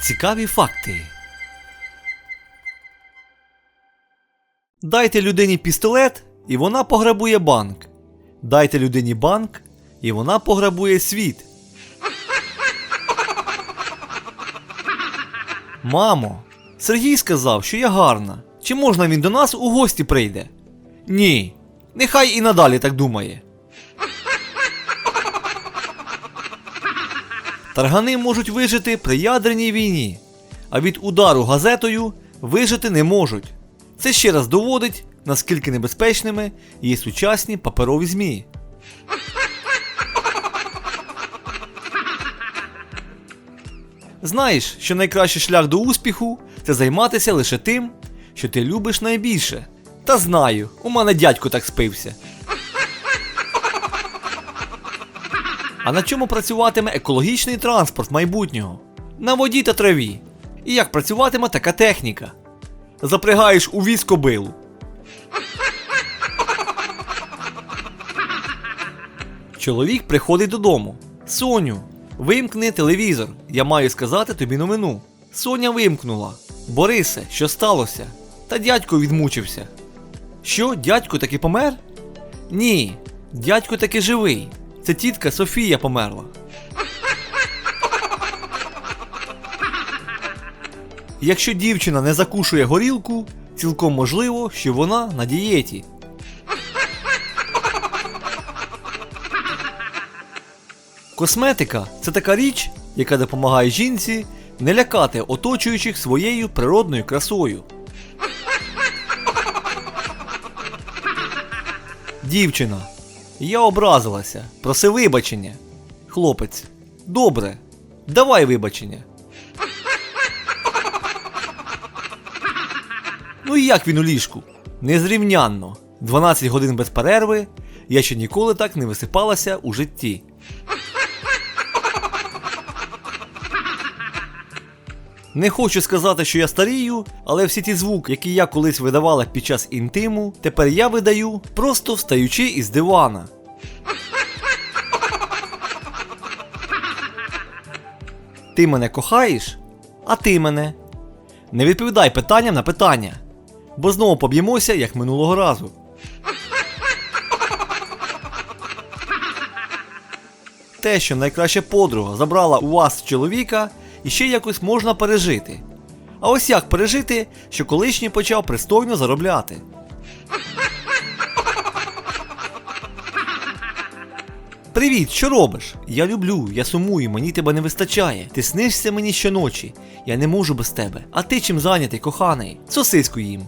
Цікаві факти. Дайте людині пістолет, і вона пограбує банк. Дайте людині банк, і вона пограбує світ. Мамо, Сергій сказав, що я гарна. Чи можна він до нас у гості прийде? Ні. Нехай і надалі так думає. Таргани можуть вижити при ядерній війні, а від удару газетою вижити не можуть. Це ще раз доводить, наскільки небезпечними є сучасні паперові ЗМІ. Знаєш, що найкращий шлях до успіху це займатися лише тим, що ти любиш найбільше. Та знаю, у мене дядько так спився. А на чому працюватиме екологічний транспорт майбутнього? На воді та траві. І як працюватиме така техніка? Запрягаєш у віз кобилу. Чоловік приходить додому. Соню, вимкни телевізор. Я маю сказати тобі новину. Соня вимкнула. Борисе, що сталося? Та дядько відмучився. Що, дядько таки помер? Ні, дядько таки живий. Це тітка Софія померла. Якщо дівчина не закушує горілку, цілком можливо, що вона на дієті. Косметика це така річ, яка допомагає жінці не лякати оточуючих своєю природною красою. Дівчина. Я образилася. Проси вибачення. Хлопець. Добре. Давай вибачення. Ну і як він у ліжку? Незрівнянно. 12 годин без перерви. Я ще ніколи так не висипалася у житті. Не хочу сказати, що я старію, але всі ті звуки, які я колись видавала під час інтиму, тепер я видаю, просто встаючи із дивана. Ти мене кохаєш? А ти мене? Не відповідай питанням на питання, бо знову поб'ємося, як минулого разу. Те, що найкраща подруга забрала у вас чоловіка, і ще якось можна пережити. А ось як пережити, що колишній почав пристойно заробляти. Привіт, що робиш? Я люблю, я сумую, мені тебе не вистачає. Ти снишся мені щоночі. Я не можу без тебе. А ти чим зайнятий, коханий? Сосиску їм.